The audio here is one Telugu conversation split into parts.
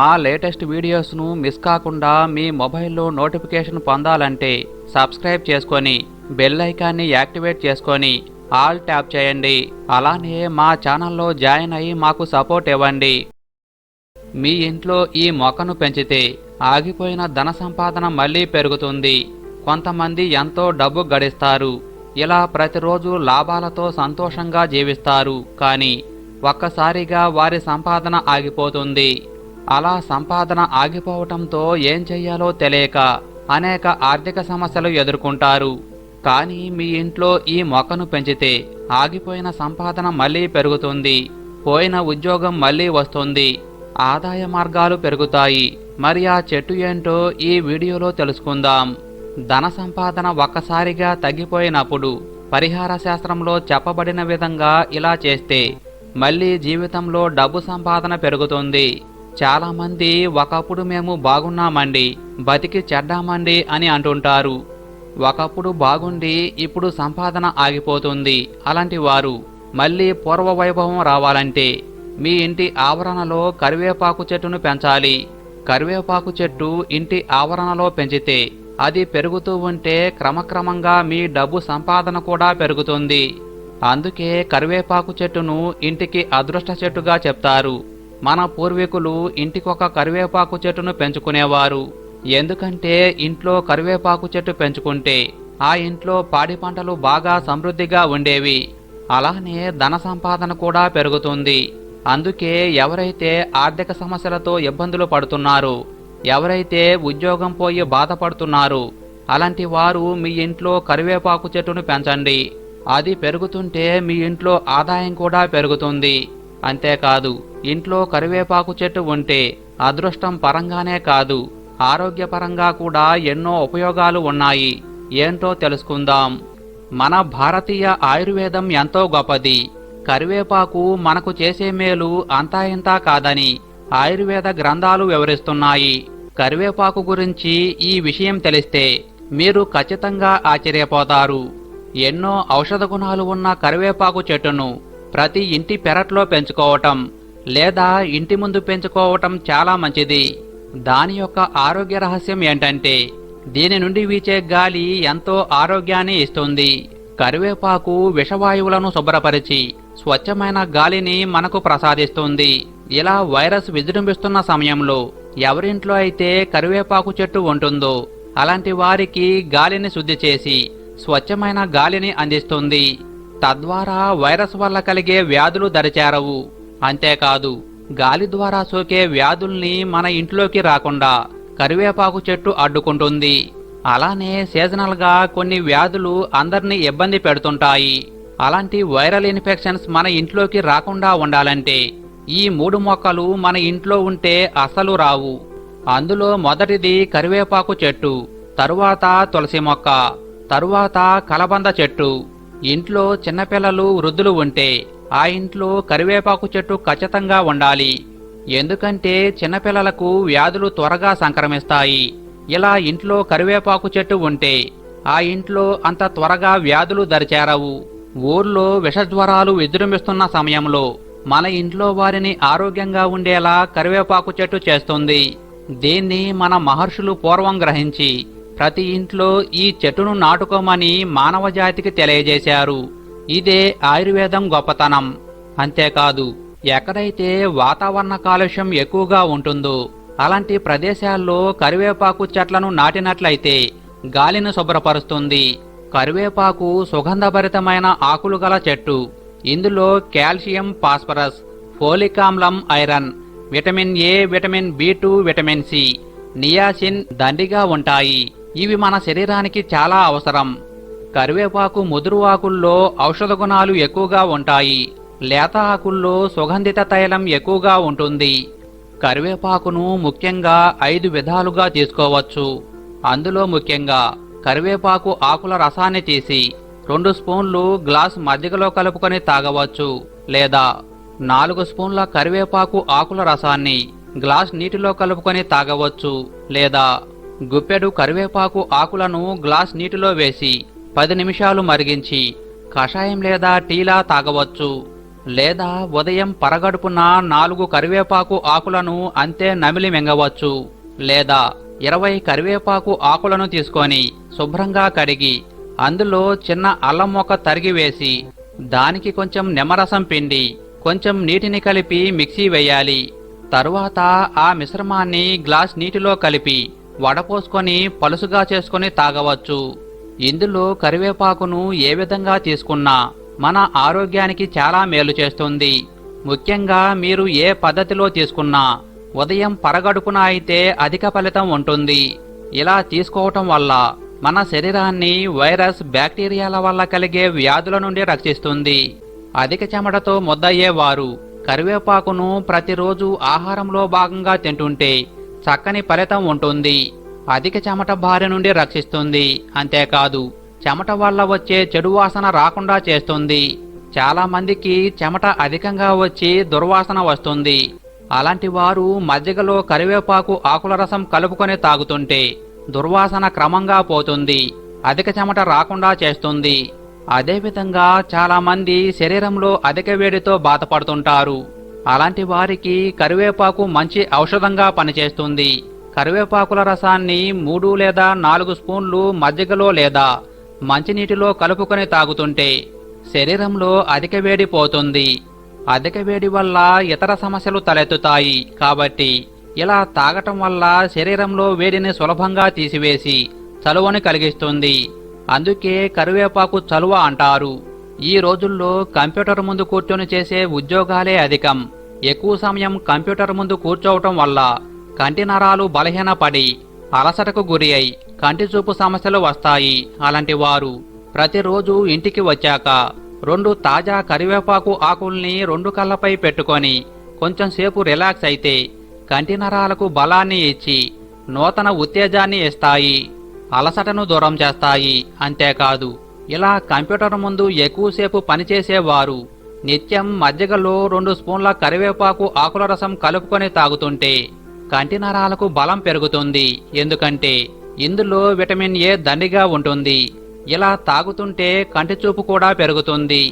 మా లేటెస్ట్ వీడియోస్ను మిస్ కాకుండా మీ మొబైల్లో నోటిఫికేషన్ పొందాలంటే సబ్స్క్రైబ్ చేసుకొని బెల్ ఐకాన్ని యాక్టివేట్ చేసుకొని ఆల్ ట్యాప్ చేయండి. అలానే మా ఛానల్లో జాయిన్ అయ్యి మాకు సపోర్ట్ ఇవ్వండి. మీ ఇంట్లో ఈ మొక్కను పెంచితే ఆగిపోయిన ధన సంపాదన మళ్ళీ పెరుగుతుంది. కొంతమంది ఎంతో డబ్బు గడిస్తారు. ఇలా ప్రతిరోజు లాభాలతో సంతోషంగా జీవిస్తారు. కానీ ఒక్కసారిగా వారి సంపాదన ఆగిపోతుంది. అలా సంపాదన ఆగిపోవటంతో ఏం చెయ్యాలో తెలియక అనేక ఆర్థిక సమస్యలు ఎదుర్కొంటారు. కానీ మీ ఇంట్లో ఈ మొక్కను పెంచితే ఆగిపోయిన సంపాదన మళ్ళీ పెరుగుతుంది. పోయిన ఉద్యోగం మళ్ళీ వస్తుంది. ఆదాయ మార్గాలు పెరుగుతాయి. మరి ఆ చెట్టు ఏంటో ఈ వీడియోలో తెలుసుకుందాం. ధన సంపాదన ఒక్కసారిగా తగ్గిపోయినప్పుడు పరిహార శాస్త్రంలో చెప్పబడిన విధంగా ఇలా చేస్తే మళ్ళీ జీవితంలో డబ్బు సంపాదన పెరుగుతుంది. చాలామంది ఒకప్పుడు మేము బాగున్నామండి బతికి చెడ్డామండి అని అంటుంటారు. ఒకప్పుడు బాగుండి ఇప్పుడు సంపాదన ఆగిపోతుంది అలాంటి వారు. మళ్ళీ పూర్వ వైభవం రావాలంటే మీ ఇంటి ఆవరణలో కరివేపాకు చెట్టును పెంచాలి. కరివేపాకు చెట్టు ఇంటి ఆవరణలో పెంచితే అది పెరుగుతూ ఉంటే క్రమక్రమంగా మీ డబ్బు సంపాదన కూడా పెరుగుతుంది. అందుకే కరివేపాకు చెట్టును ఇంటికి అదృష్ట చెట్టుగా చెప్తారు. మన పూర్వీకులు ఇంటికొక కరివేపాకు చెట్టును పెంచుకునేవారు. ఎందుకంటే ఇంట్లో కరివేపాకు చెట్టు పెంచుకుంటే ఆ ఇంట్లో పాడి పంటలు బాగా సమృద్ధిగా ఉండేవి. అలానే ధన సంపాదన కూడా పెరుగుతుంది. అందుకే ఎవరైతే ఆర్థిక సమస్యలతో ఇబ్బందులు పడుతున్నారు ఎవరైతే ఉద్యోగం పోయి బాధపడుతున్నారు అలాంటి వారు మీ ఇంట్లో కరివేపాకు చెట్టును పెంచండి. అది పెరుగుతుంటే మీ ఇంట్లో ఆదాయం కూడా పెరుగుతుంది. అంతేకాదు ఇంట్లో కరివేపాకు చెట్టు ఉంటే అదృష్టం పరంగానే కాదు ఆరోగ్యపరంగా కూడా ఎన్నో ఉపయోగాలు ఉన్నాయి. ఏంటో తెలుసుకుందాం. మన భారతీయ ఆయుర్వేదం ఎంతో గొప్పది. కరివేపాకు మనకు చేసే మేలు అంతా ఇంతా కాదని ఆయుర్వేద గ్రంథాలు వివరిస్తున్నాయి. కరివేపాకు గురించి ఈ విషయం తెలిస్తే మీరు ఖచ్చితంగా ఆశ్చర్యపోతారు. ఎన్నో ఔషధ గుణాలు ఉన్న కరివేపాకు చెట్టును ప్రతి ఇంటి పెరట్లో పెంచుకోవటం లేదా ఇంటి ముందు పెంచుకోవటం చాలా మంచిది. దాని యొక్క ఆరోగ్య రహస్యం ఏంటంటే దీని నుండి వీచే గాలి ఎంతో ఆరోగ్యాన్ని ఇస్తుంది. కరివేపాకు విషవాయువులను శుభ్రపరిచి స్వచ్ఛమైన గాలిని మనకు ప్రసాదిస్తుంది. ఇలా వైరస్ విజృంభిస్తున్న సమయంలో ఎవరింట్లో అయితే కరివేపాకు చెట్టు ఉంటుందో అలాంటి వారికి గాలిని శుద్ధి చేసి స్వచ్ఛమైన గాలిని అందిస్తుంది. తద్వారా వైరస్ వల్ల కలిగే వ్యాధులు దరిచేరవు. అంతేకాదు గాలి ద్వారా సోకే వ్యాధుల్ని మన ఇంట్లోకి రాకుండా కరివేపాకు చెట్టు అడ్డుకుంటుంది. అలానే సీజనల్గా కొన్ని వ్యాధులు అందరినీ ఇబ్బంది పెడుతుంటాయి. అలాంటి వైరల్ ఇన్ఫెక్షన్స్ మన ఇంట్లోకి రాకుండా ఉండాలంటే ఈ మూడు మొక్కలు మన ఇంట్లో ఉంటే అసలు రావు. అందులో మొదటిది కరివేపాకు చెట్టు తరువాత తులసి మొక్క తరువాత కలబంద చెట్టు. ఇంట్లో చిన్నపిల్లలు వృద్ధులు ఉంటే ఆ ఇంట్లో కరివేపాకు చెట్టు ఖచ్చితంగా ఉండాలి ఎందుకంటే చిన్నపిల్లలకు వ్యాధులు త్వరగా సంక్రమిస్తాయి. ఇలా ఇంట్లో కరివేపాకు చెట్టు ఉంటే ఆ ఇంట్లో అంత త్వరగా వ్యాధులు దరిచేరవు. ఊర్లో విషజ్వరాలు విజృంభిస్తున్న సమయంలో మన ఇంట్లో వారిని ఆరోగ్యంగా ఉండేలా కరివేపాకు చెట్టు చేస్తుంది. దీన్ని మన మహర్షులు పూర్వం గ్రహించి ప్రతి ఇంట్లో ఈ చెట్టును నాటుకోమని మానవ జాతికి తెలియజేశారు. ఇదే ఆయుర్వేదం గొప్పతనం. అంతేకాదు ఎక్కడైతే వాతావరణ కాలుష్యం ఎక్కువగా ఉంటుందో అలాంటి ప్రదేశాల్లో కరివేపాకు చెట్లను నాటినట్లయితే గాలిని శుభ్రపరుస్తుంది. కరివేపాకు సుగంధభరితమైన ఆకులు గల చెట్టు. ఇందులో కాల్షియం ఫాస్ఫరస్ ఫోలిక్ ఆమ్లం iron vitamin A vitamin B two vitamin C niacin దండిగా ఉంటాయి. ఇవి మన శరీరానికి చాలా అవసరం. కరివేపాకు ముదురు ఆకుల్లో ఔషధ గుణాలు ఎక్కువగా ఉంటాయి. లేత ఆకుల్లో సుగంధిత తైలం ఎక్కువగా ఉంటుంది. కరివేపాకును ముఖ్యంగా ఐదు విధాలుగా తీసుకోవచ్చు. అందులో ముఖ్యంగా కరివేపాకు ఆకుల రసాన్ని తీసి రెండు స్పూన్లు గ్లాస్ మజ్జిగలో కలుపుకొని తాగవచ్చు లేదా నాలుగు స్పూన్ల కరివేపాకు ఆకుల రసాన్ని గ్లాస్ నీటిలో కలుపుకొని తాగవచ్చు లేదా గుప్పెడు కరివేపాకు ఆకులను గ్లాస్ నీటిలో వేసి పది నిమిషాలు మరిగించి కషాయం లేదా టీలా తాగవచ్చు. లేదా ఉదయం పరగడుపున నాలుగు కరివేపాకు ఆకులను అంతే నమిలి మింగవచ్చు. లేదా ఇరవై కరివేపాకు ఆకులను తీసుకొని శుభ్రంగా కడిగి అందులో చిన్న అల్లం మొక్క తరిగి వేసి దానికి కొంచెం నిమ్మరసం పిండి కొంచెం నీటిని కలిపి మిక్సీ వేయాలి. తరువాత ఆ మిశ్రమాన్ని గ్లాస్ నీటిలో కలిపి వడపోసుకొని పలుసుగా చేసుకొని తాగవచ్చు. ఇందులో కరివేపాకును ఏ విధంగా తీసుకున్నా మన ఆరోగ్యానికి చాలా మేలు చేస్తుంది. ముఖ్యంగా మీరు ఏ పద్ధతిలో తీసుకున్నా ఉదయం పరగడుపున అయితే అధిక ఫలితం ఉంటుంది. ఇలా తీసుకోవటం వల్ల మన శరీరాన్ని వైరస్ బ్యాక్టీరియాల వల్ల కలిగే వ్యాధుల నుండి రక్షిస్తుంది. అధిక చెమటతో ముద్దయ్యేవారు కరివేపాకును ప్రతిరోజు ఆహారంలో భాగంగా తింటుంటే చక్కని ఫలితం ఉంటుంది. అధిక చెమట బారి నుండి రక్షిస్తుంది. అంతేకాదు చెమట వల్ల వచ్చే చెడు వాసన రాకుండా చేస్తుంది. చాలా మందికి చెమట అధికంగా వచ్చి దుర్వాసన వస్తుంది. అలాంటి వారు మజ్జిగలో కరివేపాకు ఆకుల రసం కలుపుకొని తాగుతుంటే దుర్వాసన క్రమంగా పోతుంది. అధిక చెమట రాకుండా చేస్తుంది. అదేవిధంగా చాలా మంది శరీరంలో అధిక వేడితో బాధపడుతుంటారు. అలాంటి వారికి కరివేపాకు మంచి ఔషధంగా పనిచేస్తుంది. కరివేపాకుల రసాన్ని మూడు లేదా నాలుగు స్పూన్లు మజ్జిగలో లేదా మంచినీటిలో కలుపుకొని తాగుతుంటే శరీరంలో అధిక వేడి పోతుంది. అధిక వేడి వల్ల ఇతర సమస్యలు తలెత్తుతాయి కాబట్టి ఇలా తాగటం వల్ల శరీరంలో వేడిని సులభంగా తీసివేసి చలువని కలిగిస్తుంది. అందుకే కరివేపాకు చలువ అంటారు. ఈ రోజుల్లో కంప్యూటర్ ముందు కూర్చొని చేసే ఉద్యోగాలే అధికం. ఎక్కువ సమయం కంప్యూటర్ ముందు కూర్చోవటం వల్ల కంటి నరాలు బలహీనపడి అలసటకు గురి అయి కంటి చూపు సమస్యలు వస్తాయి. అలాంటి వారు ప్రతిరోజు ఇంటికి వచ్చాక రెండు తాజా కరివేపాకు ఆకుల్ని రెండు కళ్ళపై పెట్టుకొని కొంచెం సేపు రిలాక్స్ అయితే కంటి నరాలకు బలాన్ని ఇచ్చి నూతన ఉత్తేజాన్ని ఇస్తాయి. అలసటను దూరం చేస్తాయి. అంతేకాదు ఇలా కంప్యూటర్ ముందు ఎక్కువసేపు పనిచేసేవారు నిత్యం మజ్జిగలో రెండు స్పూన్ల కరివేపాకు ఆకుల రసం కలుపుకొని తాగుతుంటే కంటి నరాలకు బలం పెరుగుతుంది. ఎందుకంటే ఇందులో విటమిన్ ఏ దండిగా ఉంటుంది. ఇలా తాగుతుంటే కంటి చూపు కూడా పెరుగుతుంది.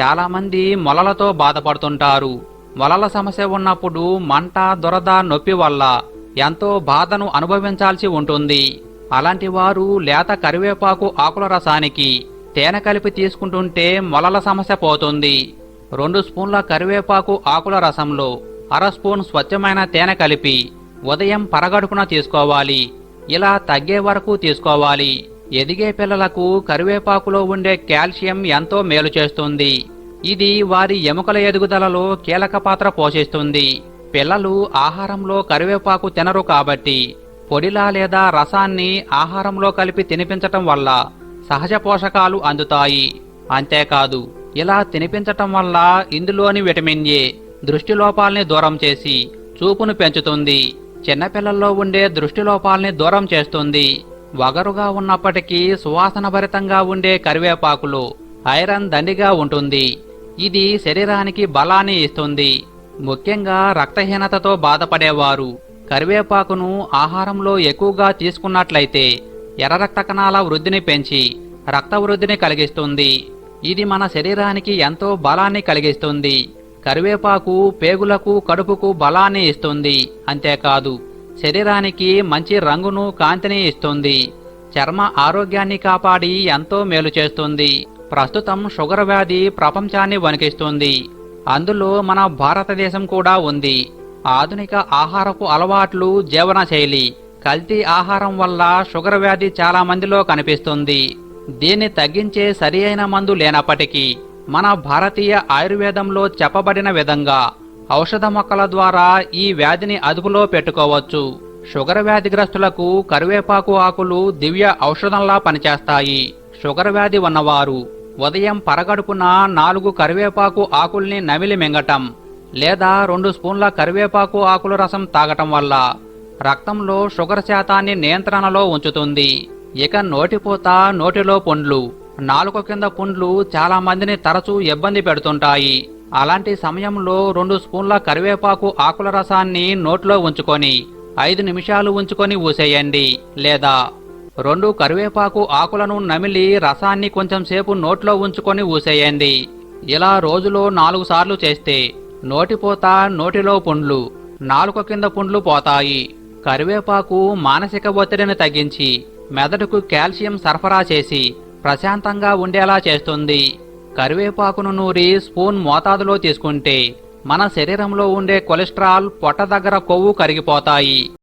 చాలామంది మొలలతో బాధపడుతుంటారు. మొలల సమస్య ఉన్నప్పుడు మంట దురద నొప్పి వల్ల ఎంతో బాధను అనుభవించాల్సి ఉంటుంది. అలాంటి వారు లేత కరివేపాకు ఆకుల రసానికి తేనె కలిపి తీసుకుంటుంటే మొలల సమస్య పోతుంది. రెండు స్పూన్ల కరివేపాకు ఆకుల రసంలో అర స్పూన్ స్వచ్ఛమైన తేనె కలిపి ఉదయం పరగడుపున తీసుకోవాలి ఇలా తగ్గే వరకు తీసుకోవాలి. ఎదిగే పిల్లలకు కరివేపాకులో ఉండే కాల్షియం ఎంతో మేలు చేస్తుంది. ఇది వారి ఎముకల ఎదుగుదలలో కీలక పాత్ర పోషిస్తుంది. పిల్లలు ఆహారంలో కరివేపాకు తినరు కాబట్టి పొడిలా లేదా రసాన్ని ఆహారంలో కలిపి తినిపించటం వల్ల సహజ పోషకాలు అందుతాయి. అంతేకాదు ఇలా తినిపించటం వల్ల ఇందులోని విటమిన్ ఏ దృష్టిలోపాల్ని దూరం చేసి చూపును పెంచుతుంది. చిన్నపిల్లల్లో ఉండే దృష్టిలోపాల్ని దూరం చేస్తుంది. వగరుగా ఉన్నప్పటికీ సువాసన భరితంగా ఉండే కరివేపాకులో ఐరన్ దండిగా ఉంటుంది. ఇది శరీరానికి బలాన్ని ఇస్తుంది. ముఖ్యంగా రక్తహీనతతో బాధపడేవారు. కరివేపాకును ఆహారంలో ఎక్కువగా తీసుకున్నట్లయితే ఎర్ర రక్త కణాల వృద్ధిని పెంచి రక్త వృద్ధిని కలిగిస్తుంది. ఇది మన శరీరానికి ఎంతో బలాన్ని కలిగిస్తుంది. కరివేపాకు పేగులకు కడుపుకు బలాన్ని ఇస్తుంది. అంతేకాదు శరీరానికి మంచి రంగును కాంతిని ఇస్తుంది. చర్మ ఆరోగ్యాన్ని కాపాడి ఎంతో మేలు చేస్తుంది. ప్రస్తుతం షుగర్ వ్యాధి ప్రపంచాన్ని వణికిస్తుంది. అందులో మన భారతదేశం కూడా ఉంది. ఆధునిక ఆహారపు అలవాట్లు జీవనశైలి కల్తీ ఆహారం వల్ల షుగర్ వ్యాధి చాలా మందిలో కనిపిస్తుంది. దీన్ని తగ్గించే సరి అయిన మందు లేనప్పటికీ మన భారతీయ ఆయుర్వేదంలో చెప్పబడిన విధంగా ఔషధ మొక్కల ద్వారా ఈ వ్యాధిని అదుపులో పెట్టుకోవచ్చు. షుగర్ వ్యాధిగ్రస్తులకు కరివేపాకు ఆకులు దివ్య ఔషధంలా పనిచేస్తాయి. షుగర్ వ్యాధి ఉన్నవారు ఉదయం పరగడుపున నాలుగు కరివేపాకు ఆకుల్ని నమిలి మింగటం లేదా రెండు స్పూన్ల కరివేపాకు ఆకుల రసం తాగటం వల్ల రక్తంలో షుగర్ శాతాన్ని నియంత్రణలో ఉంచుతుంది. ఇక నోటిపూత నోటిలో పండ్లు. నాలుక కింద పుండ్లు చాలా మందిని తరచూ ఇబ్బంది పెడుతుంటాయి. అలాంటి సమయంలో రెండు స్పూన్ల కరివేపాకు ఆకుల రసాన్ని నోట్లో ఉంచుకొని ఐదు నిమిషాలు ఉంచుకొని ఊసేయండి. లేదా రెండు కరివేపాకు ఆకులను నమిలి రసాన్ని కొంచెం సేపు నోట్లో ఉంచుకొని ఊసేయండి. ఇలా రోజులో నాలుగు సార్లు చేస్తే నోటిపోత నోటిలో పుండ్లు నాలుక కింద పుండ్లు పోతాయి. కరివేపాకు మానసిక ఒత్తిడిని తగ్గించి మెదడుకు కాల్షియం సరఫరా చేసి ప్రశాంతంగా ఉండేలా చేస్తుంది. కరివేపాకును నూరి స్పూన్ మోతాదులో తీసుకుంటే మన శరీరంలో ఉండే కొలెస్ట్రాల్ పొట్ట దగ్గర కొవ్వు కరిగిపోతాయి.